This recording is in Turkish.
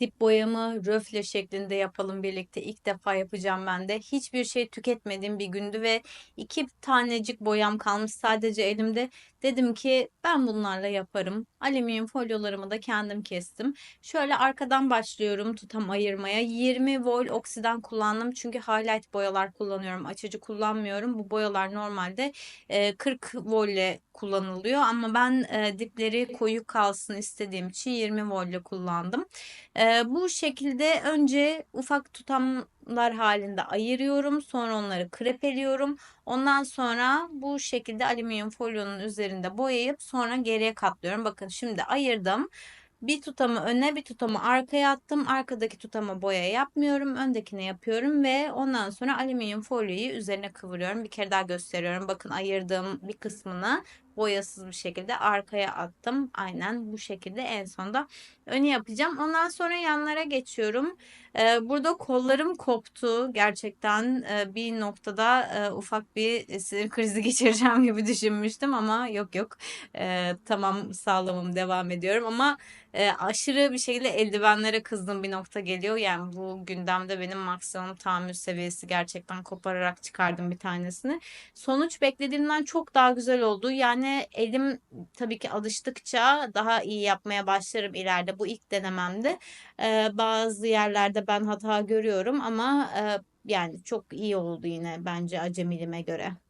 Dip boyamı röfle şeklinde yapalım birlikte. İlk defa yapacağım ben de. Hiçbir şey tüketmediğim bir gündü ve iki tanecik boyam kalmış sadece elimde. Dedim ki ben bunlarla yaparım. Alüminyum folyolarımı da kendim kestim. Şöyle arkadan başlıyorum tutam ayırmaya. 20 vol oksiden kullandım çünkü highlight boyalar kullanıyorum. Açıcı kullanmıyorum. Bu boyalar normalde e, 40 volle kullanılıyor ama ben e, dipleri koyu kalsın istediğim için 20 volle kullandım. E, bu şekilde önce ufak tutamlar halinde ayırıyorum. Sonra onları krepeliyorum. Ondan sonra bu şekilde alüminyum folyonun üzerinde boyayıp sonra geriye katlıyorum. Bakın şimdi ayırdım. Bir tutamı öne bir tutamı arkaya attım. Arkadaki tutama boya yapmıyorum. Öndekine yapıyorum ve ondan sonra alüminyum folyoyu üzerine kıvırıyorum. Bir kere daha gösteriyorum. Bakın ayırdığım bir kısmını boyasız bir şekilde arkaya attım. Aynen bu şekilde en sonda önü yapacağım. Ondan sonra yanlara geçiyorum. Ee, burada kollarım koptu. Gerçekten e, bir noktada e, ufak bir sinir krizi geçireceğim gibi düşünmüştüm ama yok yok. Ee, tamam sağlamım devam ediyorum ama e, aşırı bir şekilde eldivenlere kızdığım bir nokta geliyor. Yani bu gündemde benim maksimum tahammül seviyesi gerçekten kopararak çıkardım bir tanesini. Sonuç beklediğimden çok daha güzel oldu. Yani elim tabii ki alıştıkça daha iyi yapmaya başlarım ileride. Bu ilk denememde. Ee, bazı yerlerde ben hata görüyorum ama e, yani çok iyi oldu yine bence acemiliğime göre.